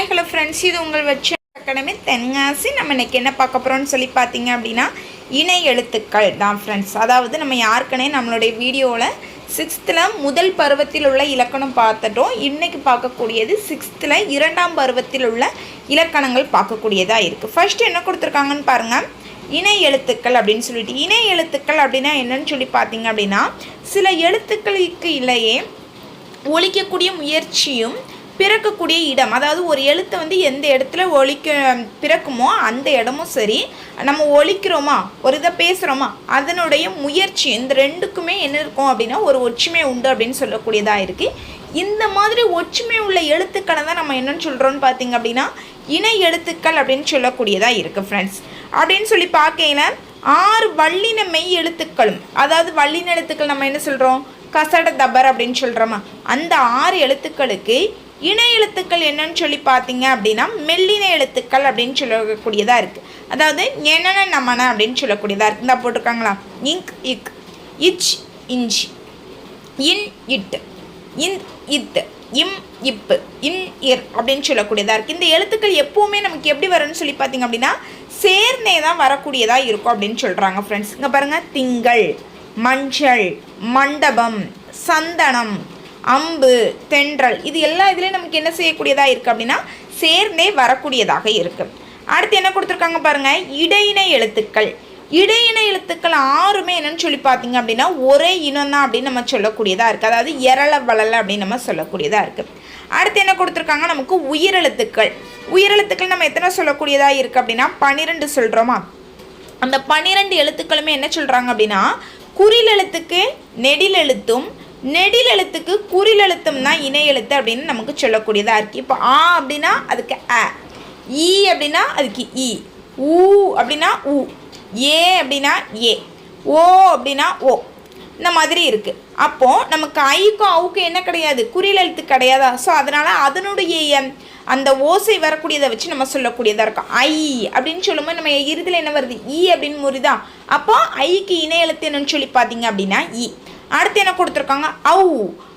Hi hello friends இது உங்கள் வச்ச அகாடமி. தென்காசி நம்ம இன்னைக்கு என்ன பார்க்க போகிறோம்னு சொல்லி பார்த்தீங்க அப்படின்னா இணை எழுத்துக்கள் தான் ஃப்ரெண்ட்ஸ் அதாவது நம்ம யாருக்கனே நம்மளுடைய வீடியோவில் சிக்ஸ்த்தில் முதல் பருவத்தில் உள்ள இலக்கணம் பார்த்துட்டோம். இன்றைக்கி பார்க்கக்கூடியது சிக்ஸ்த்தில் இரண்டாம் பருவத்தில் உள்ள இலக்கணங்கள் பார்க்கக்கூடியதாக இருக்குது ஃபஸ்ட்டு என்ன கொடுத்துருக்காங்கன்னு பாருங்கள் இணை எழுத்துக்கள் அப்படின்னு சொல்லிட்டு. இணை எழுத்துக்கள் அப்படின்னா என்னன்னு சொல்லி பார்த்தீங்க அப்படின்னா சில எழுத்துக்களுக்கு இல்லையே ஒழிக்கக்கூடிய முயற்சியும் பிறக்கக்கூடிய இடம். அதாவது ஒரு எழுத்தை வந்து எந்த இடத்துல ஒழிக்க பிறக்குமோ அந்த இடமும் சரி. நம்ம ஒழிக்கிறோமா? ஒரு இதை பேசுகிறோமா அதனுடைய முயற்சி இந்த ரெண்டுக்குமே என்ன இருக்கும் அப்படின்னா ஒரு ஒற்றுமை உண்டு அப்படின்னு சொல்லக்கூடியதாக இருக்குது இந்த மாதிரி ஒற்றுமை உள்ள எழுத்துக்களை தான் நம்ம என்னென்னு சொல்கிறோன்னு பார்த்தீங்க அப்படின்னா இணை எழுத்துக்கள் அப்படின்னு சொல்லக்கூடியதாக இருக்குது ஃப்ரெண்ட்ஸ் அப்படின்னு சொல்லி பார்க்கையில ஆறு வல்லின மெய் எழுத்துக்களும் அதாவது வல்லின எழுத்துக்கள் நம்ம என்ன சொல்கிறோம் கசட தபர் அப்படின்னு சொல்கிறோமா அந்த ஆறு எழுத்துக்களுக்கு இணை எழுத்துக்கள் என்னன்னு சொல்லி பார்த்தீங்க அப்படின்னா மெல்லின எழுத்துக்கள் அப்படின்னு சொல்லக்கூடியதாக இருக்குது அதாவது என்னென்ன நம்மன அப்படின்னு சொல்லக்கூடியதாக இருக்குது இந்தா போட்டிருக்காங்களா? இங்க் இக் இச் இஞ்சி இன் இட் இன் இத் இம் இப்பு இன் இர் அப்படின்னு சொல்லக்கூடியதாக இருக்குது இந்த எழுத்துக்கள் எப்போவுமே நமக்கு எப்படி வரும்னு சொல்லி பார்த்தீங்க அப்படின்னா சேர்ந்தே தான் வரக்கூடியதாக இருக்கும் அப்படின்னு சொல்கிறாங்க ஃப்ரெண்ட்ஸ் இங்கே பாருங்கள் திங்கள் மஞ்சள் மண்டபம் சந்தனம் அம்பு தென்றல் இது எல்லா இதுலேயும் நமக்கு என்ன செய்யக்கூடியதாக இருக்குது அப்படின்னா சேர்ந்தே வரக்கூடியதாக இருக்குது அடுத்து என்ன கொடுத்துருக்காங்க பாருங்கள் இடையினை எழுத்துக்கள். இடையின எழுத்துக்கள் ஆறுமே என்னன்னு சொல்லி பார்த்தீங்க அப்படின்னா ஒரே இனம் தான் அப்படின்னு நம்ம சொல்லக்கூடியதாக இருக்குது அதாவது எரள வளல அப்படின்னு நம்ம சொல்லக்கூடியதாக இருக்குது அடுத்து என்ன கொடுத்துருக்காங்க நமக்கு உயிரெழுத்துக்கள் உயிரெழுத்துக்கள் நம்ம எத்தனை சொல்லக்கூடியதாக இருக்குது அப்படின்னா பன்னிரெண்டு சொல்கிறோமா அந்த பன்னிரெண்டு எழுத்துக்களுமே என்ன சொல்கிறாங்க அப்படின்னா குறில் எழுத்துக்கு நெடில் எழுத்தும் எழுத்துக்கு குறில் எழுத்தும் தான் இணை எழுத்து அப்படின்னு நமக்கு சொல்லக்கூடியதாக இருக்குது இப்போ ஆ அப்படின்னா அதுக்கு அ ஈ அப்படின்னா அதுக்கு இ ஊ அப்படின்னா உ ஏ அப்படின்னா ஏ ஓ அப்படின்னா ஓ இந்த மாதிரி இருக்குது அப்போது நமக்கு ஐக்கும் அவுக்கும் என்ன கிடையாது? குறில் எழுத்து கிடையாதா? ஸோ அதனால் அதனுடைய அந்த ஓசை வரக்கூடியதை வச்சு நம்ம சொல்லக்கூடியதாக இருக்கும். ஐ அப்படின்னு சொல்லும்போது நம்ம இறுதியில் என்ன வருது? ஈ அப்படின்னு முறிதா. அப்போ ஐக்கு இணை எழுத்து என்னன்னு சொல்லி பார்த்தீங்க அப்படின்னா இ. அடுத்து என்ன கொடுத்துருக்காங்க? அவு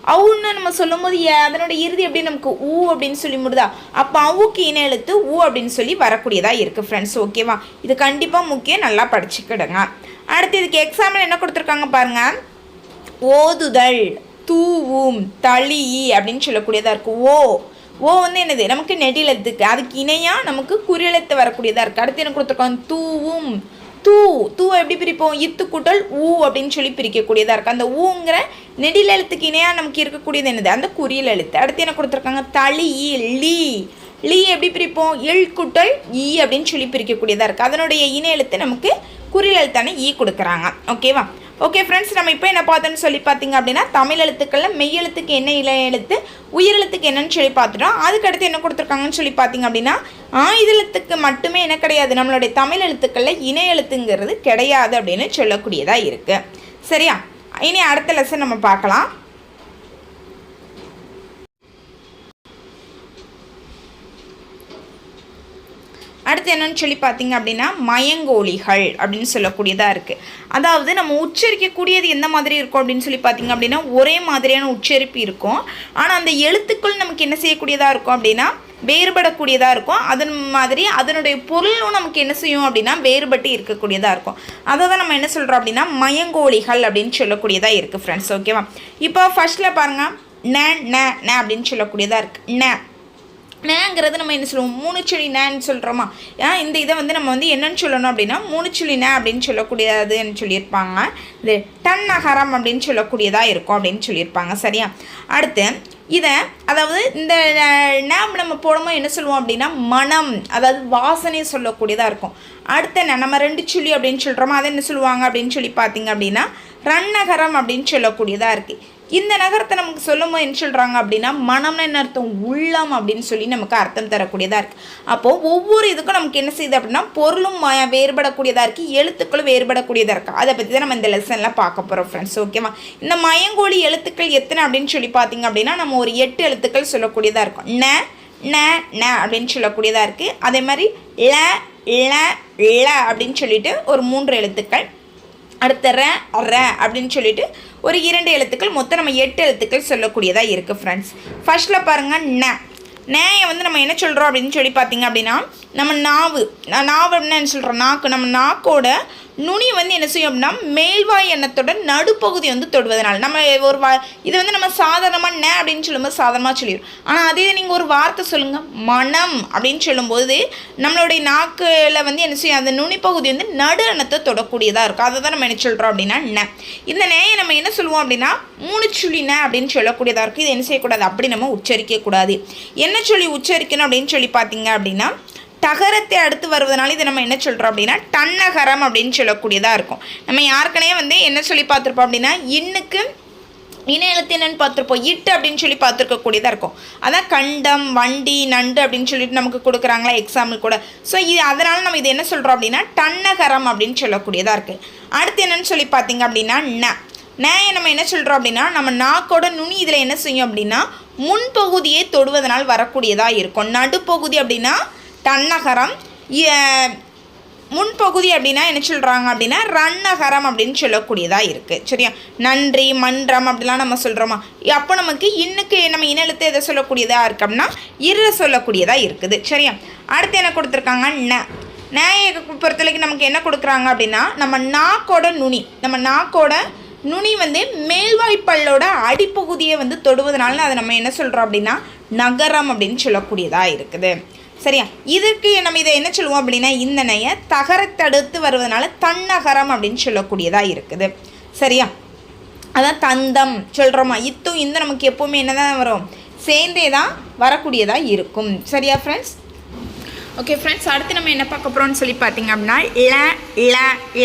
அவுன்னு நம்ம சொல்லும்போது ஏ- அதனோட இறுதி எப்படி நமக்கு ஊ அப்படின்னு சொல்லி முடிதா அப்போ அவுக்கு இணை எழுத்து ஊ அப்படின்னு சொல்லி வரக்கூடியதாக இருக்குது ஃப்ரெண்ட்ஸ் ஓகேவா இது கண்டிப்பாக முக்கியம். நல்லா படிச்சுக்கிடுங்க. அடுத்து இதுக்கு எக்ஸாம்பிள் என்ன கொடுத்துருக்காங்க பாருங்கள் ஓதுதல் தூவும் தளி அப்படின்னு சொல்லக்கூடியதாக இருக்குது ஓ. ஓ வந்து என்னது? நமக்கு நெடிலத்துக்கு அதுக்கு இணையாக நமக்கு குறியெழுத்து வரக்கூடியதாக இருக்குது அடுத்து என்ன கொடுத்துருக்கோம் தூவும் தூ தூவை எப்படி பிரிப்போம்? இத்து கூட்டல் ஊ அப்படின்னு சொல்லி பிரிக்கக்கூடியதாக இருக்குது அந்த ஊங்கிற நெடில் எழுத்துக்கு இணையாக நமக்கு இருக்கக்கூடியது என்னது? அந்த குறியல் எழுத்து. அடுத்து என்ன கொடுத்துருக்காங்க? தளி லீ. லீ எப்படி பிரிப்போம்? இல் குட்டல் ஈ அப்படின்னு சொல்லி பிரிக்கக்கூடியதாக இருக்குது அதனுடைய இணை எழுத்து நமக்கு குறில் எழுத்தான ஈ கொடுக்குறாங்க. ஓகேவா? ஓகே ஃப்ரெண்ட்ஸ் நம்ம இப்போ என்ன பார்த்தோன்னு சொல்லி பார்த்தீங்க அப்படின்னா தமிழ் எழுத்துக்களில் மெய் எழுத்துக்கு என்ன இலை எழுத்து உயிரெழுத்துக்கு என்னன்னு சொல்லி பார்த்துட்டோம். அதுக்கடுத்து என்ன கொடுத்துருக்காங்கன்னு சொல்லி பார்த்தீங்க அப்படின்னா ஆயுதத்துக்கு மட்டுமே என்ன கிடையாது. நம்மளுடைய தமிழ் எழுத்துக்களில் இணை எழுத்துங்கிறது கிடையாது அப்படின்னு சொல்லக்கூடியதாக இருக்குது சரியா? இனி அடுத்த லெசன் நம்ம பார்க்கலாம். அடுத்து என்னன்னு சொல்லி பார்த்தீங்க அப்படின்னா மயங்கோழிகள் அப்படின்னு சொல்லக்கூடியதாக இருக்குது அதாவது நம்ம உச்சரிக்கக்கூடியது எந்த மாதிரி இருக்கும் அப்படின்னு சொல்லி பார்த்தீங்க அப்படின்னா ஒரே மாதிரியான உச்சரிப்பு இருக்கும். ஆனால் அந்த எழுத்துக்கள் நமக்கு என்ன செய்யக்கூடியதாக இருக்கும் அப்படின்னா வேறுபடக்கூடியதாக இருக்கும். அதன் மாதிரி அதனுடைய பொருளும் நமக்கு என்ன செய்யும் அப்படின்னா வேறுபட்டு இருக்கக்கூடியதாக இருக்கும். அதை தான் நம்ம என்ன சொல்கிறோம் அப்படின்னா மயங்கோழிகள் அப்படின்னு சொல்லக்கூடியதாக இருக்குது ஃப்ரெண்ட்ஸ் ஓகேவா இப்போ ஃபர்ஸ்ட்டில் பாருங்கள் ந ந ந அப்படின்னு சொல்லக்கூடியதாக இருக்குது ந. நேங்கிறது நம்ம என்ன சொல்லுவோம்? மூணு சுழி நேன்னு சொல்கிறோமா ஏன் இந்த இதை வந்து நம்ம வந்து என்னன்னு சொல்லணும் அப்படின்னா மூணு சுழி நே அப்படின்னு சொல்லக்கூடியதுன்னு சொல்லியிருப்பாங்க. இது டன் நகரம் அப்படின்னு சொல்லக்கூடியதாக இருக்கும் அப்படின்னு சொல்லியிருப்பாங்க. சரியா? அடுத்து இதை அதாவது இந்த நேம் நம்ம போடும்போது என்ன சொல்லுவோம் அப்படின்னா மனம் அதாவது வாசனை சொல்லக்கூடியதாக இருக்கும். அடுத்து என்ன? நம்ம ரெண்டு சுழி அப்படின்னு சொல்கிறோமா அதை என்ன சொல்லுவாங்க அப்படின்னு சொல்லி பார்த்தீங்க அப்படின்னா ரன்னகரம் அப்படின்னு சொல்லக்கூடியதாக இருக்குது இந்த நகரத்தை நமக்கு சொல்லும் என்ன சொல்கிறாங்க அப்படின்னா மனம்னு என்ன அர்த்தம்? உள்ளம் அப்படின்னு சொல்லி நமக்கு அர்த்தம் தரக்கூடியதாக இருக்குது அப்போது ஒவ்வொரு இதுக்கும் நமக்கு என்ன செய்யுது அப்படின்னா பொருளும் ம- வேறுபடக்கூடியதாக இருக்குது எழுத்துக்களும் வேறுபடக்கூடியதாக இருக்குது அதை பற்றி தான் நம்ம இந்த லெசனில் பார்க்க போகிறோம் ஃப்ரெண்ட்ஸ் ஓகேவா இந்த மயங்கோழி எழுத்துக்கள் எத்தனை அப்படின்னு சொல்லி பார்த்தீங்க அப்படின்னா நம்ம ஒரு எட்டு எழுத்துக்கள் சொல்லக்கூடியதாக இருக்கும். ந ந ந அப்படின்னு சொல்லக்கூடியதாக இருக்குது அதே மாதிரி ல ல ல அப்படின்னு சொல்லிட்டு ஒரு மூன்று எழுத்துக்கள். அடுத்த ர ர அப்படின்னு சொல்லிட்டு ஒரு இரண்டு எழுத்துக்கள் மொத்தம் நம்ம எட்டு எழுத்துக்கள் சொல்லக்கூடியதாக இருக்குது ஃப்ரெண்ட்ஸ் ஃபர்ஸ்ட்டில் பாருங்கள் ந. நேயை வந்து நம்ம என்ன சொல்கிறோம் அப்படின்னு சொல்லி பார்த்தீங்க அப்படின்னா நம்ம நாவு. நாவு அப்படின்னு என்ன சொல்கிறோம் நாக்கு. நம்ம நாக்கோட நுனி வந்து என்ன செய்யும் அப்படின்னா மேல்வாய் எண்ணத்தோட நடுப்பகுதி வந்து தொடுவதனால். நம்ம ஒரு வா இது வந்து நம்ம சாதாரணமாக நே அப்படின்னு சொல்லும்போது சாதாரணமாக சொல்லிடும் ஆனால் அதே நீங்கள் ஒரு வார்த்தை சொல்லுங்கள் மனம் அப்படின்னு சொல்லும்போது நம்மளுடைய நாக்கில் வந்து என்ன செய்யும் அந்த நுனிப்பகுதி வந்து நடு எண்ணத்தை தொடக்கூடியதாக இருக்கும். அதை தான் நம்ம என்ன சொல்கிறோம் அப்படின்னா நே. இந்த நேயை நம்ம என்ன சொல்லுவோம் அப்படின்னா மூணு சுழி நே அப்படின்னு சொல்லக்கூடியதாக இருக்குது இது என்ன செய்யக்கூடாது? அப்படி நம்ம உச்சரிக்கக்கூடாது. என்ன சொல்லி உச்சரிக்கணும் அப்படின்னு சொல்லி பார்த்தீங்க அப்படின்னா தகரத்தை அடுத்து வருவதனால இதை நம்ம என்ன சொல்கிறோம் அப்படின்னா டன்னகரம் அப்படின்னு சொல்லக்கூடியதாக இருக்கும். நம்ம யாருக்கனே வந்து என்ன சொல்லி பார்த்துருப்போம் அப்படின்னா இன்னுக்கு இன எழுத்து என்னன்னு பார்த்துருப்போம். இட்டு அப்படின்னு சொல்லி பார்த்துருக்கக்கூடியதாக இருக்கும். அதான் கண்டம் வண்டி நண்டு அப்படின்னு சொல்லிட்டு நமக்கு கொடுக்குறாங்களா எக்ஸாம்பிள் கூட. ஸோ இது அதனால் நம்ம இது என்ன சொல்கிறோம் அப்படின்னா டன்னகரம் அப்படின்னு சொல்லக்கூடியதாக இருக்குது அடுத்து என்னன்னு சொல்லி பார்த்தீங்க அப்படின்னா ந. நேயை நம்ம என்ன சொல்கிறோம் அப்படின்னா நம்ம நாக்கோட நுனி இதில் என்ன செய்யும் அப்படின்னா முன்பகுதியை தொடுவதனால் வரக்கூடியதாக இருக்கும். நடுப்பகுதி அப்படின்னா தன்னகரம். முன்பகுதி அப்படின்னா என்ன சொல்கிறாங்க அப்படின்னா ரன்னகரம் அப்படின்னு சொல்லக்கூடியதாக இருக்குது சரியா? நன்றி மன்றம் அப்படிலாம் நம்ம சொல்கிறோமா அப்போ நமக்கு இன்னுக்கு நம்ம இனெழுத்து எதை சொல்லக்கூடியதாக இருக்கோம்னா இரு சொல்லக்கூடியதாக இருக்குது. சரியா? அடுத்து என்ன கொடுத்துருக்காங்க? ந. நேயை பொறுத்தவரைக்கும் நமக்கு என்ன கொடுக்குறாங்க அப்படின்னா நம்ம நாக்கோட நுனி நம்ம நாக்கோட நுனி வந்து மேல்வாய்ப்பல்லோட அடிப்பகுதியை வந்து தொடுவதனால அதை நம்ம என்ன சொல்கிறோம் அப்படின்னா நகரம் அப்படின்னு சொல்லக்கூடியதாக இருக்குது. சரியா? இதற்கு நம்ம இதை என்ன சொல்லுவோம் அப்படின்னா இந்த நெய்யை தகரத்தடுத்து வருவதனால தன்னகரம் அப்படின்னு சொல்லக்கூடியதாக இருக்குது. சரியா? அதான் தந்தம் சொல்கிறோமா இத்தும் இந்த நமக்கு எப்போவுமே என்ன தான் வரும்? சேர்ந்தே தான் வரக்கூடியதாக இருக்கும். சரியா ஃப்ரெண்ட்ஸ் ஓகே ஃப்ரெண்ட்ஸ் அடுத்து நம்ம என்ன பார்க்க போகிறோம்னு சொல்லி பார்த்தீங்க அப்படின்னா ல ல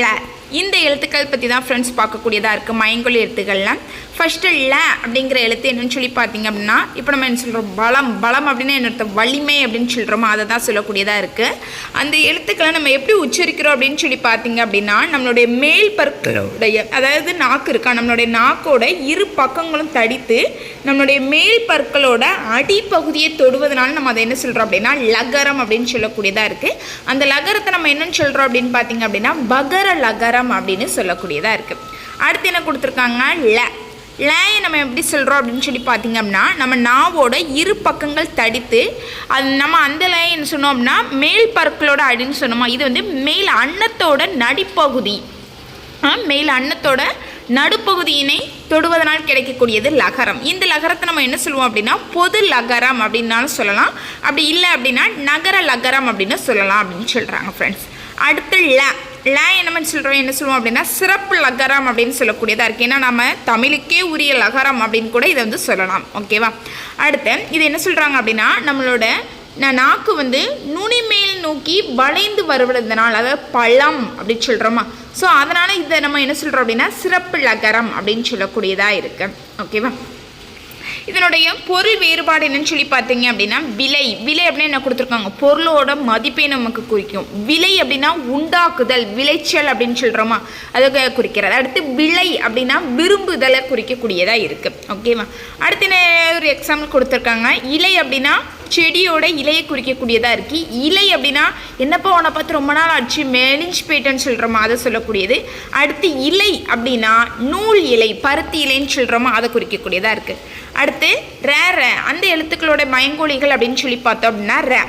ல. இந்த எழுத்துக்கள் பற்றி தான் ஃப்ரெண்ட்ஸ் பார்க்கக்கூடியதாக இருக்குது மயங்கொழி எழுத்துக்கள்லாம் ஃபஸ்ட்டு ல அப்படிங்கிற எழுத்து என்னன்னு சொல்லி பார்த்தீங்க அப்படின்னா இப்போ நம்ம என்ன சொல்கிறோம் பலம் பலம் அப்படின்னு என்ன வலிமை அப்படின்னு சொல்கிறோமோ அதை தான் சொல்லக்கூடியதாக இருக்குது அந்த எழுத்துக்களை நம்ம எப்படி உச்சரிக்கிறோம் அப்படின்னு சொல்லி பார்த்தீங்க அப்படின்னா நம்மளுடைய மேல் பற்களுடைய அதாவது நாக்கு இருக்கா நம்மளுடைய நாக்கோட இரு பக்கங்களும் தடித்து நம்மளுடைய மேல் பற்களோட அடிப்பகுதியை தொடுவதனால நம்ம அதை என்ன சொல்கிறோம் அப்படின்னா லகரம் அப்படின்னு சொல்லக்கூடியதாக இருக்குது அந்த லகரத்தை நம்ம என்னன்னு சொல்கிறோம் அப்படின்னு பார்த்தீங்க அப்படின்னா பகர லகரம் அப்படின்னு சொல்லக்கூடியதாக இருக்குது அடுத்து என்ன கொடுத்துருக்காங்க ல. லேயை நம்ம எப்படி சொல்கிறோம் அப்படின்னு சொல்லி பார்த்தீங்க அப்படின்னா நம்ம நாவோட இரு பக்கங்கள் தடித்து அது நம்ம அந்த லேயை என்ன சொன்னோம் அப்படின்னா மேல் பற்களோட அடின்னு சொன்னோமா? இது வந்து மேல் அன்னத்தோட நடிப்பகுதி. மேல் அன்னத்தோட நடுப்பகுதியினை தொடுவதனால் கிடைக்கக்கூடியது லகரம். இந்த லகரத்தை நம்ம என்ன சொல்லுவோம் அப்படின்னா பொது லகரம் அப்படின்னாலும் சொல்லலாம். அப்படி இல்லை அப்படின்னா நகர லகரம் அப்படின்னு சொல்லலாம் அப்படின்னு சொல்கிறாங்க ஃப்ரெண்ட்ஸ் அடுத்து ல. ல என்ன சொல்கிறோம் என்ன சொல்லுவோம் அப்படின்னா சிறப்பு லகரம் அப்படின்னு சொல்லக்கூடியதாக இருக்குது ஏன்னா நம்ம தமிழுக்கே உரிய லகரம் அப்படின்னு கூட இதை வந்து சொல்லலாம். ஓகேவா அடுத்து இது என்ன சொல்கிறாங்க அப்படின்னா நம்மளோட நாக்கு வந்து நுனிமேல் நோக்கி வளைந்து வருவதனால் அதாவது பழம் அப்படின்னு சொல்கிறோமா ஸோ அதனால் இதை நம்ம என்ன சொல்கிறோம் அப்படின்னா சிறப்பு லகரம் அப்படின்னு சொல்லக்கூடியதாக இருக்குது ஓகேவா இதனுடைய பொருள் வேறுபாடு என்னன்னு சொல்லி பார்த்தீங்க அப்படின்னா விலை. விலை அப்படின்னா என்ன கொடுத்துருக்காங்க? பொருளோட மதிப்பை நமக்கு குறிக்கும். விலை அப்படின்னா உண்டாக்குதல் விளைச்சல் அப்படின்னு சொல்கிறோமா அதை குறிக்கிறது. அடுத்து விலை அப்படின்னா விரும்புதலை குறிக்கக்கூடியதாக இருக்குது ஓகேவா அடுத்து என்ன ஒரு எக்ஸாம்பிள் கொடுத்துருக்காங்க? இலை அப்படின்னா செடியோட இலையை குறிக்கக்கூடியதாக இருக்குது இலை அப்படின்னா என்னப்பா உன்னை பார்த்து ரொம்ப நாள் ஆச்சு மெலிஞ்சு போயிட்டேன்னு சொல்கிறோமா அதை சொல்லக்கூடியது. அடுத்து இலை அப்படின்னா நூல் இலை பருத்தி இலைன்னு சொல்கிறோமா அதை குறிக்கக்கூடியதாக இருக்குது அடுத்து ரே ரே. அந்த எழுத்துக்களோட பயங்கொழிகள் அப்படின்னு சொல்லி பார்த்தோம் அப்படின்னா ரே.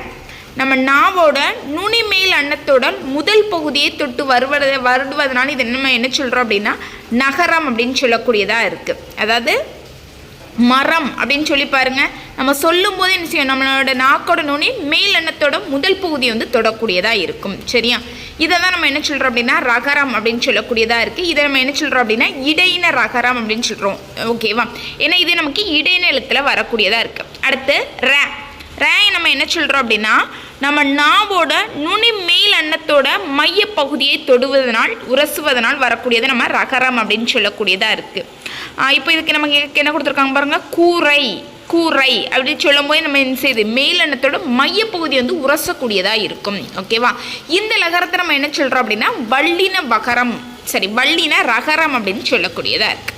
நம்ம நாவோட நுனிமேல் அன்னத்தோட முதல் பகுதியை தொட்டு வருவத வருடுவதனால இது நம்ம என்ன சொல்கிறோம் அப்படின்னா நகரம் அப்படின்னு சொல்லக்கூடியதாக இருக்குது அதாவது மரம் அப்படின்னு சொல்லி பாருங்கள் நம்ம சொல்லும் போது என்ன செய்யும்? நம்மளோட நாக்கோட நுனி மேல் எண்ணத்தோட முதல் பகுதி வந்து தொடக்கூடியதாக இருக்கும். சரியா? இதை தான் நம்ம என்ன சொல்கிறோம் அப்படின்னா ரகரம் அப்படின்னு சொல்லக்கூடியதாக இருக்குது இதை நம்ம என்ன சொல்கிறோம் அப்படின்னா இடையின ரகரம் அப்படின்னு சொல்கிறோம் ஓகேவா? ஏன்னா இது நமக்கு இடையின எழுத்தில் வரக்கூடியதாக இருக்குது அடுத்து ரே. ரே நம்ம என்ன சொல்கிறோம் அப்படின்னா நம்ம நாவோட நுனி மேல் அன்னத்தோட மைய பகுதியை தொடுவதனால் உரசுவதனால் வரக்கூடியது நம்ம ரகரம் அப்படின்னு சொல்லக்கூடியதாக இருக்குது இப்போ இதுக்கு நமக்கு என்ன கொடுத்துருக்காங்க பாருங்கள் கூரை. கூரை அப்படின்னு சொல்லும்போது நம்ம என்ன செய்யுது? மேல் எண்ணத்தோட மையப்பகுதி வந்து உரசக்கூடியதாக இருக்கும். ஓகேவா இந்த லகரத்தை நம்ம என்ன சொல்கிறோம் அப்படின்னா வள்ளின வகரம். சரி வள்ளின ரகரம் அப்படின்னு சொல்லக்கூடியதாக இருக்குது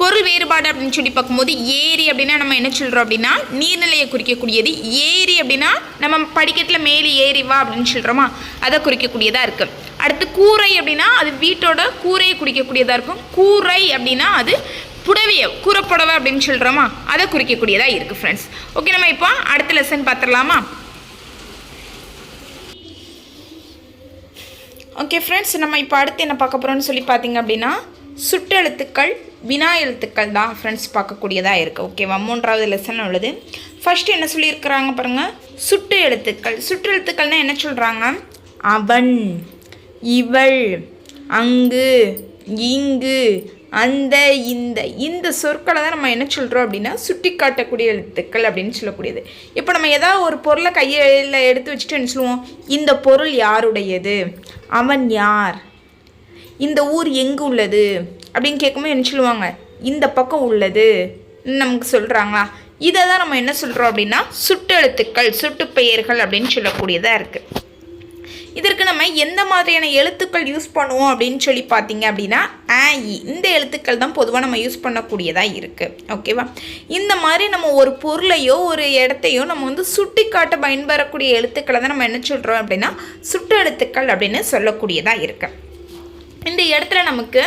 பொருள் வேறுபாடு அப்படின்னு சொல்லி பார்க்கும்போது ஏரி அப்படின்னா நம்ம என்ன சொல்கிறோம் அப்படின்னா நீர்நிலையை குறிக்கக்கூடியது. ஏரி அப்படின்னா நம்ம படிக்கட்டில் மேலே ஏறி வா அப்படின்னு சொல்கிறோமா அதை குறிக்கக்கூடியதாக இருக்குது அடுத்து கூரை அப்படின்னா அது வீட்டோட கூரையை குறிக்கக்கூடியதாக இருக்கும். கூரை அப்படின்னா அது புடவையை கூறப்புடவை அப்படின்னு சொல்கிறோமா அதை குறிக்கக்கூடியதாக இருக்குது ஃப்ரெண்ட்ஸ் ஓகே நம்ம இப்போ அடுத்த லெசன் பார்த்துடலாமா? ஓகே ஃப்ரெண்ட்ஸ் நம்ம இப்போ அடுத்து என்ன பார்க்க போகிறோம்னு சொல்லி பார்த்தீங்க அப்படின்னா சுட்டெழுத்துக்கள் வினா எழுத்துக்கள் தான் ஃப்ரெண்ட்ஸ் பார்க்கக்கூடியதாக இருக்குது ஓகேவா மூன்றாவது லெசன் உள்ளது. ஃபஸ்ட்டு என்ன சொல்லியிருக்கிறாங்க பாருங்கள் சுட்டு எழுத்துக்கள். சுட்டு எழுத்துக்கள்னால் என்ன சொல்கிறாங்க அவன் இவள் அங்கு இங்கு அந்த இந்த இந்த சொற்களை தான் நம்ம என்ன சொல்கிறோம் அப்படின்னா சுட்டி காட்டக்கூடிய எழுத்துக்கள் அப்படின்னு சொல்லக்கூடியது. இப்போ நம்ம ஏதாவது ஒரு பொருளை கையில் எடுத்து வச்சுட்டு என்ன சொல்லுவோம்? இந்த பொருள் யாருடையது? அவன் யார்? இந்த ஊர் எங்கே உள்ளது? அப்படின்னு கேட்கும்போது என்ன சொல்லுவாங்க? இந்த பக்கம் உள்ளது. நமக்கு சொல்கிறாங்களா இதை தான் நம்ம என்ன சொல்கிறோம் அப்படின்னா சுட்டெழுத்துக்கள் சுட்டு பெயர்கள் அப்படின்னு சொல்லக்கூடியதாக இருக்குது இதற்கு நம்ம எந்த மாதிரியான எழுத்துக்கள் யூஸ் பண்ணுவோம் அப்படின்னு சொல்லி பார்த்தீங்க அப்படின்னா ஆ இ e. இந்த எழுத்துக்கள் தான் பொதுவாக நம்ம யூஸ் பண்ணக்கூடியதாக இருக்குது ஓகேவா இந்த மாதிரி நம்ம ஒரு பொருளையோ ஒரு இடத்தையோ நம்ம வந்து சுட்டி காட்ட பயன்பெறக்கூடிய எழுத்துக்களை தான் நம்ம என்ன சொல்கிறோம் அப்படின்னா சுட்டு எழுத்துக்கள் அப்படின்னு சொல்லக்கூடியதாக இருக்குது இந்த இடத்துல நமக்கு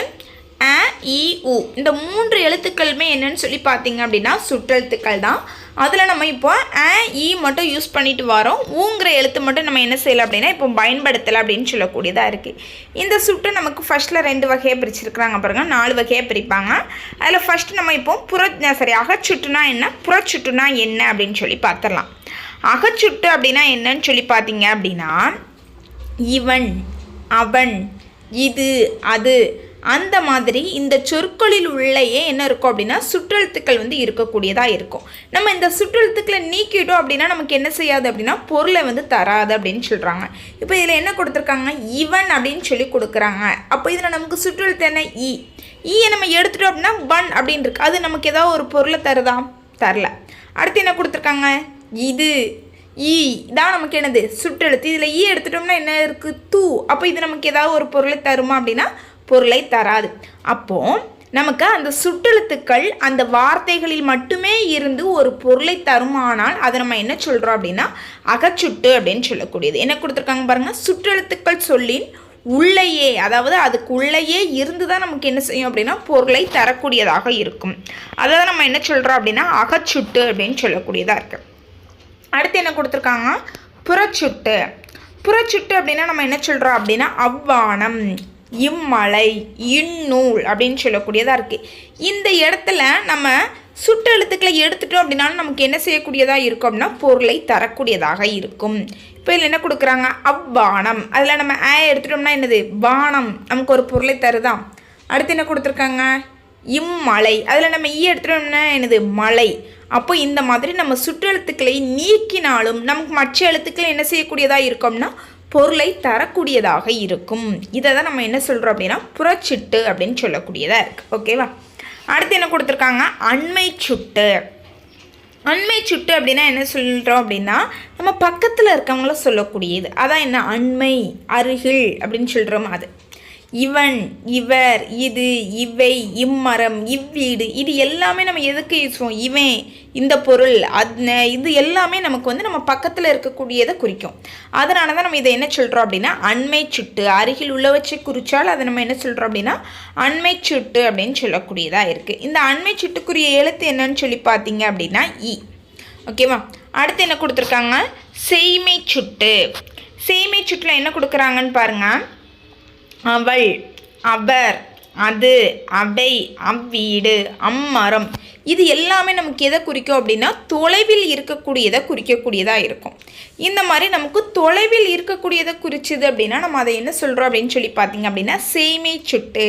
அ இ உ இந்த மூன்று எழுத்துக்களுமே என்னன்னு சொல்லி பார்த்தீங்க அப்படின்னா சுற்றெழுத்துக்கள் தான். அதில் நம்ம இப்போ அ இ மட்டும் யூஸ் பண்ணிட்டு வரோம். ஊங்கிற எழுத்து மட்டும் நம்ம என்ன செய்யலாம் அப்படின்னா இப்போ பயன்படுத்தலை அப்படின்னு சொல்லக்கூடியதாக இருக்குது இந்த சுட்டு நமக்கு ஃபஸ்ட்டில் ரெண்டு வகையாக பிரிச்சிருக்கிறாங்க பாருங்கள் நாலு வகையாக பிரிப்பாங்க. அதில் ஃபஸ்ட்டு நம்ம இப்போ புற சரி அகச்சுட்டுனா என்ன? புறச்சுட்டுனா என்ன அப்படின்னு சொல்லி பார்த்துடலாம் அகச்சுட்டு அப்படின்னா என்னன்னு சொல்லி பார்த்தீங்க அப்படின்னா இவன் அவன் இது அது அந்த மாதிரி இந்த சொற்களில் உள்ளேயே என்ன இருக்கும் அப்படின்னா சுற்றெழுத்துக்கள் வந்து இருக்கக்கூடியதாக இருக்கும். நம்ம இந்த சுற்றெழுத்துக்களை நீக்கிட்டோம் அப்படின்னா நமக்கு என்ன செய்யாது அப்படின்னா பொருளை வந்து தராது அப்படின்னு சொல்கிறாங்க இப்போ இதில் என்ன கொடுத்துருக்காங்க? இவன் அப்படின்னு சொல்லி கொடுக்குறாங்க. அப்போ இதில் நமக்கு சுற்றெழுத்து என்ன? இ. ஈயை நம்ம எடுத்துட்டோம் அப்படின்னா பன் அப்படின்னு இருக்கு. அது நமக்கு ஏதாவது ஒரு பொருளை தருதா? தரல. அடுத்து என்ன கொடுத்துருக்காங்க? இது. ஈ. தான் நமக்கு என்னது? சுற்றெழுத்து. இதில் ஈ எடுத்துட்டோம்னா என்ன இருக்குது தூ. அப்போ இது நமக்கு ஏதாவது ஒரு பொருளை தருமா அப்படின்னா பொருளை தராது. அப்போ நமக்கு அந்த சுற்றெழுத்துக்கள் அந்த வார்த்தைகளில் மட்டுமே இருந்து ஒரு பொருளை தருமானால் அதை நம்ம என்ன சொல்கிறோம் அப்படின்னா அகச்சுட்டு அப்படின்னு சொல்லக்கூடியது. என்ன கொடுத்துருக்காங்க பாருங்கள் சுற்றெழுத்துக்கள் சொல்லின் உள்ளேயே அதாவது அதுக்குள்ளேயே இருந்து தான் நமக்கு என்ன செய்யும் அப்படின்னா பொருளை தரக்கூடியதாக இருக்கும். அதை நம்ம என்ன சொல்கிறோம் அப்படின்னா அகச்சுட்டு அப்படின்னு சொல்லக்கூடியதாக இருக்குது அடுத்து என்ன கொடுத்துருக்காங்க? புறச்சுட்டு. புறச்சுட்டு அப்படின்னா நம்ம என்ன சொல்கிறோம் அப்படின்னா அவ்வானம். இம்மலை இந்நூல் அப்படின்னு சொல்லக்கூடியதாக இருக்குது இந்த இடத்துல நம்ம சுட்டெழுத்துக்களை எடுத்துட்டோம் அப்படின்னாலும் நமக்கு என்ன செய்யக்கூடியதாக இருக்கும் அப்படின்னா பொருளை தரக்கூடியதாக இருக்கும். இப்போ இதில் என்ன கொடுக்குறாங்க? அவ்வானம். அதில் நம்ம ஏ எடுத்துட்டோம்னா என்னது? வானம். நமக்கு ஒரு பொருளை தருதான் அடுத்து என்ன கொடுத்துருக்காங்க? இம்மலை. அதில் நம்ம ஈ எடுத்துட்டோம்னா என்னது? மலை. அப்போ இந்த மாதிரி நம்ம சுற்றெழுத்துக்களை நீக்கினாலும் நமக்கு மற்ற எழுத்துக்கள் என்ன செய்யக்கூடியதாக இருக்கோம்னா பொருளை தரக்கூடியதாக இருக்கும். இதை தான் நம்ம என்ன சொல்கிறோம் அப்படின்னா புறச்சிட்டு அப்படின்னு சொல்லக்கூடியதாக இருக்குது ஓகேவா அடுத்து என்ன கொடுத்துருக்காங்க? அண்மை சுட்டு. அண்மை சுட்டு அப்படின்னா என்ன சொல்கிறோம் அப்படின்னா நம்ம பக்கத்தில் இருக்கவங்கள சொல்லக்கூடியது. அதான் என்ன? அண்மை அருகில் அப்படின்னு சொல்கிறோம் அது. இவன் இவர் இது இவை இம்மரம் இவ்வீடு இது எல்லாமே நம்ம எதுக்கு யூஸ் பண்ணுவோம்? இவன் இந்த பொருள் அது இது எல்லாமே நமக்கு வந்து நம்ம பக்கத்தில் இருக்கக்கூடியதை குறிக்கும். அதனால தான் நம்ம இதை என்ன சொல்கிறோம் அப்படின்னா அண்மை சுட்டு அருகில் உள்ள வச்சு அதை நம்ம என்ன சொல்கிறோம் அப்படின்னா அண்மை சுட்டு அப்படின்னு சொல்லக்கூடியதாக இருக்குது இந்த அண்மை சுட்டுக்குரிய எழுத்து என்னன்னு சொல்லி பார்த்தீங்க அப்படின்னா இ. ஓகேவா அடுத்து என்ன கொடுத்துருக்காங்க? செய்மை சுட்டு. செய்மை சுட்டில் என்ன கொடுக்குறாங்கன்னு பாருங்கள் அவள் அவர் அது அவை அவ்வீடு அம்மரம். இது எல்லாமே நமக்கு எதை குறிக்கும் அப்படின்னா தொலைவில் இருக்கக்கூடியதை குறிக்கக்கூடியதாக இருக்கும். இந்த மாதிரி நமக்கு தொலைவில் இருக்கக்கூடியதை குறிச்சுது அப்படின்னா நம்ம அதை என்ன சொல்கிறோம் அப்படின்னு சொல்லி பார்த்தீங்க அப்படின்னா சேமை சுட்டு.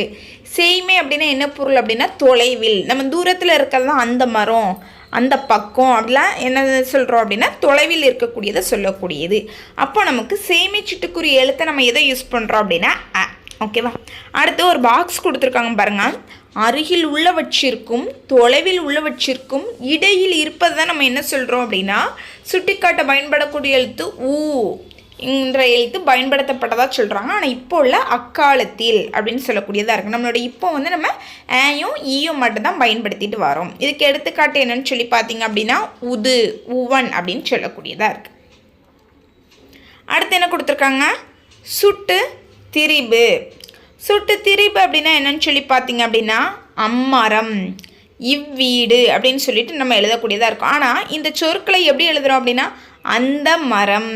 சேமை அப்படின்னா என்ன பொருள் அப்படின்னா தொலைவில். நம்ம தூரத்தில் இருக்கிறது தான் அந்த மரம் அந்த பக்கம். அப்படிலாம் என்ன சொல்கிறோம் அப்படின்னா தொலைவில் இருக்கக்கூடியதை சொல்லக்கூடியது. அப்போ நமக்கு சேமை சிட்டுக்குரிய எழுத்தை நம்ம எதை யூஸ் பண்ணுறோம் அப்படின்னா அ ஓகேவா அடுத்து ஒரு பாக்ஸ் கொடுத்துருக்காங்க பாருங்கள் அருகில் உள்ளவற்றிற்கும் தொலைவில் உள்ளவற்றிற்கும் இடையில் இருப்பது தான் நம்ம என்ன சொல்கிறோம் அப்படின்னா சுட்டிக்காட்ட பயன்படக்கூடிய எழுத்து ஊ என்ற எழுத்து பயன்படுத்தப்பட்டதாக சொல்கிறாங்க ஆனால் இப்போ உள்ள அக்காலத்தில் அப்படின்னு சொல்லக்கூடியதாக இருக்குது நம்மளோட இப்போ வந்து நம்ம ஏயும் ஈயும் மட்டும்தான் பயன்படுத்திட்டு வரோம். இதுக்கு எடுத்துக்காட்டு என்னன்னு சொல்லி பார்த்தீங்க அப்படின்னா உது உவன் அப்படின்னு சொல்லக்கூடியதாக இருக்குது அடுத்து என்ன கொடுத்துருக்காங்க? சுட்டு திரிபு. சுட்டு திரிபு அப்படின்னா என்னன்னு சொல்லி பார்த்தீங்க அப்படின்னா அம்மரம் இவ்வீடு அப்படின்னு சொல்லிட்டு நம்ம எழுதக்கூடியதாக இருக்கும். ஆனால் இந்த சொற்களை எப்படி எழுதுகிறோம் அப்படின்னா அந்த மரம்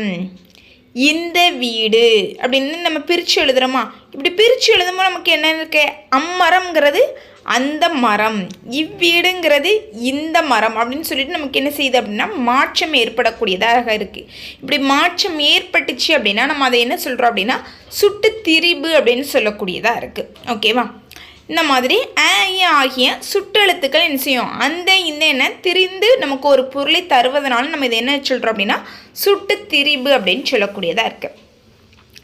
இந்த வீடு அப்படின்னு நம்ம பிரித்து எழுதுகிறோமா இப்படி பிரித்து எழுதும்போது நமக்கு என்ன இருக்கு? அம்மரம்ங்கிறது அந்த மரம் இவ்வீடுங்கிறது இந்த மரம் அப்படின்னு சொல்லிட்டு நமக்கு என்ன செய்யுது அப்படின்னா மாற்றம் ஏற்படக்கூடியதாக இருக்குது இப்படி மாற்றம் ஏற்பட்டுச்சு அப்படின்னா நம்ம அதை என்ன சொல்கிறோம் அப்படின்னா சுட்டு திரிபு அப்படின்னு சொல்லக்கூடியதாக இருக்குது ஓகேவா இந்த மாதிரி ஆ e ஆகிய சுட்டெழுத்துக்கள் என்ன செய்யும்? அந்த இந்த என்ன திரிந்து நமக்கு ஒரு பொருளை தருவதனால நம்ம இதை என்ன சொல்கிறோம் அப்படின்னா சுட்டு திரிபு அப்படின்னு சொல்லக்கூடியதாக இருக்குது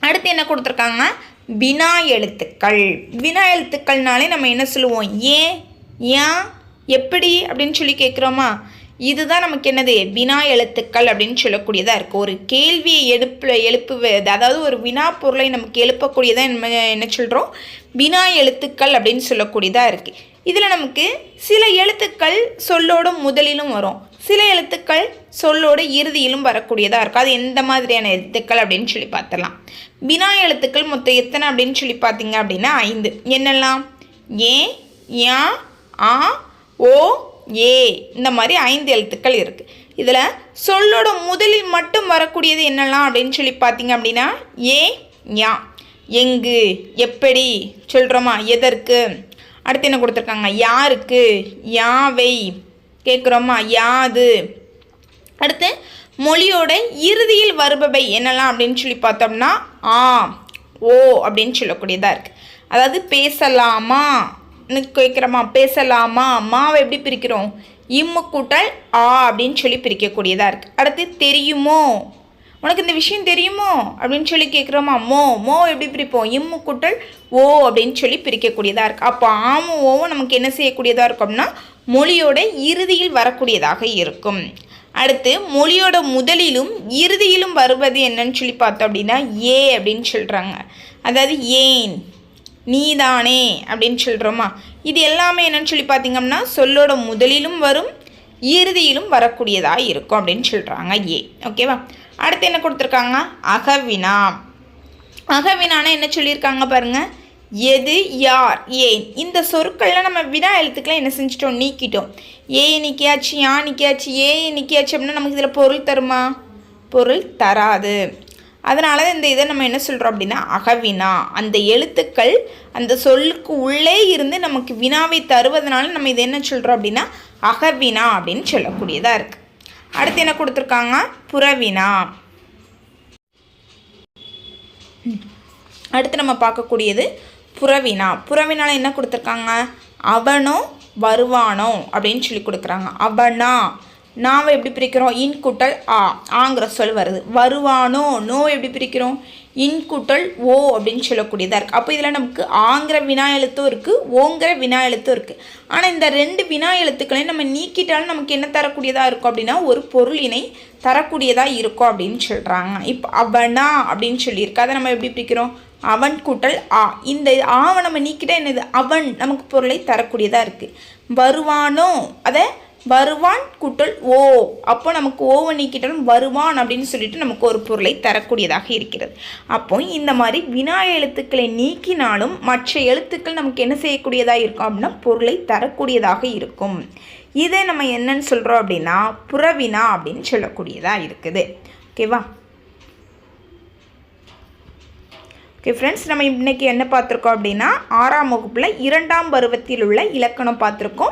அடுத்து என்ன கொடுத்துருக்காங்க? வினா எழுத்துக்கள். வினா எழுத்துக்கள்னாலே நம்ம என்ன சொல்லுவோம்? ஏன் ஏன் எப்படி அப்படின்னு சொல்லி கேட்குறோமா இதுதான் நமக்கு என்னது? வினா எழுத்துக்கள் அப்படின்னு சொல்லக்கூடியதாக இருக்குது ஒரு கேள்வியை எழுப்பு எழுப்பு அதாவது ஒரு வினா பொருளை நமக்கு எழுப்பக்கூடியதாக நம்ம என்ன சொல்கிறோம் வினா எழுத்துக்கள் அப்படின்னு சொல்லக்கூடியதாக இருக்குது இதில் நமக்கு சில எழுத்துக்கள் சொல்லோடும் முதலிலும் வரும். சில எழுத்துக்கள் சொல்லோட இறுதியிலும் வரக்கூடியதாக இருக்கும். அது எந்த மாதிரியான எழுத்துக்கள் அப்படின்னு சொல்லி பார்த்துடலாம். வினா எழுத்துக்கள் மொத்தம் எத்தனை அப்படின்னு சொல்லி பார்த்தீங்க அப்படின்னா ஐந்து. என்னெல்லாம்? ஏ யா ஆ ஓ ஏ. இந்த மாதிரி ஐந்து எழுத்துக்கள் இருக்குது இதில் சொல்லோட முதலில் மட்டும் வரக்கூடியது என்னெல்லாம் அப்படின்னு சொல்லி பார்த்தீங்க அப்படின்னா ஏ யா. எங்கு எப்படி சொல்கிறோமா எதற்கு? அடுத்து என்ன கொடுத்துருக்காங்க? யாருக்கு? யாவை. கேட்குறோமா யாது. அடுத்து மொழியோட இறுதியில் வருபவை என்னெல்லாம் அப்படின்னு சொல்லி பார்த்தோம்னா ஆ ஓ அப்படின்னு சொல்லக்கூடியதாக இருக்குது அதாவது பேசலாமா? கேட்குறோமா பேசலாமா? மாவை எப்படி பிரிக்கிறோம்? இம்மு கூட்டல் ஆ அப்படின்னு சொல்லி பிரிக்கக்கூடியதாக இருக்குது அடுத்து தெரியுமோ? உனக்கு இந்த விஷயம் தெரியுமோ? அப்படின்னு சொல்லி கேட்குறோமா மோ மோ எப்படி பிரிப்போம்? இம்மு கூட்டல் ஓ அப்படின்னு சொல்லி பிரிக்கக்கூடியதாக இருக்குது அப்போ ஆமும் ஓவும் நமக்கு என்ன செய்யக்கூடியதாக இருக்கும் அப்படின்னா மொழியோட இறுதியில் வரக்கூடியதாக இருக்கும். அடுத்து மொழியோட முதலிலும் இறுதியிலும் வருவது என்னன்னு சொல்லி பார்த்தோம் அப்படின்னா ஏ அப்படின்னு சொல்கிறாங்க அதாவது ஏன் நீதானே அப்படின்னு சொல்கிறோமா இது எல்லாமே என்னன்னு சொல்லி பார்த்தீங்கன்னா சொல்லோட முதலிலும் வரும் இறுதியிலும் வரக்கூடியதாக இருக்கும் அப்படின்னு சொல்கிறாங்க ஏ. ஓகேவா? அடுத்து என்ன கொடுத்துருக்காங்க அகவினா. அகவினானா என்ன சொல்லியிருக்காங்க பாருங்கள் எது யார் ஏன். இந்த சொற்களில் நம்ம வினா எழுத்துக்களை என்ன செஞ்சிட்டோம்? நீக்கிட்டோம். ஏ நிற்கியாச்சு யா நிற்கியாச்சு ஏ நிற்கியாச்சு அப்படின்னா நமக்கு இதில் பொருள் தருமா? பொருள் தராது. அதனால தான் இந்த இதை நம்ம என்ன சொல்கிறோம் அப்படின்னா அகவினா. அந்த எழுத்துக்கள் அந்த சொல்லுக்கு உள்ளே இருந்து நமக்கு வினாவை தருவதனால நம்ம இதை என்ன சொல்கிறோம் அப்படின்னா அகவினா அப்படின்னு சொல்லக்கூடியதாக இருக்குது அடுத்து என்ன கொடுத்துருக்காங்க? புறவினா. அடுத்து நம்ம பார்க்கக்கூடியது புறவினா. புறவினால என்ன கொடுத்துருக்காங்க? அவனோ வருவானோ அப்படின்னு சொல்லி கொடுக்குறாங்க. அவனா. நாவை எப்படி பிரிக்கிறோம்? இன் கூட்டல் ஆ ஆங்கிற சொல் வருது. வருவானோ நோ எப்படி பிரிக்கிறோம்? இன்குட்டல் ஓ அப்படின்னு சொல்லக்கூடியதாக இருக்குது அப்போ இதில் நமக்கு ஆங்கிற வினா எழுத்தும் இருக்குது ஓங்கிற வினா எழுத்தும் இருக்குது ஆனால் இந்த ரெண்டு வினா எழுத்துக்களையும் நம்ம நீக்கிட்டாலும் நமக்கு என்ன தரக்கூடியதாக இருக்கும் அப்படின்னா ஒரு பொருளினை தரக்கூடியதாக இருக்கும் அப்படின்னு சொல்கிறாங்க இப்போ அவனா அப்படின்னு சொல்லியிருக்கு. அதை நம்ம எப்படி பிரிக்கிறோம்? அவன் கூட்டல் ஆ. இந்த ஆவை நம்ம நீக்கிட்டால் என்னது? அவன் நமக்கு பொருளை தரக்கூடியதாக இருக்குது வருவானோ? அதை வருவான் குட்டல் ஓ. அப்போ நமக்கு ஓவை நீக்கிட்டாலும் வருவான் அப்படின்னு சொல்லிட்டு நமக்கு ஒரு பொருளை தரக்கூடியதாக இருக்கிறது. அப்போ இந்த மாதிரி வினா எழுத்துக்களை நீக்கினாலும் மற்ற எழுத்துக்கள் நமக்கு என்ன செய்யக்கூடியதாக இருக்கும் அப்படின்னா பொருளை தரக்கூடியதாக இருக்கும். இதை நம்ம என்னன்னு சொல்கிறோம் அப்படின்னா புறவினா அப்படின்னு சொல்லக்கூடியதாக இருக்குது. ஓகேவா ஓகே ஃப்ரெண்ட்ஸ் நம்ம இன்றைக்கி என்ன பார்த்துருக்கோம் அப்படின்னா ஆறாம் வகுப்பில் இரண்டாம் பருவத்தில் உள்ள இலக்கணம் பார்த்துருக்கோம்.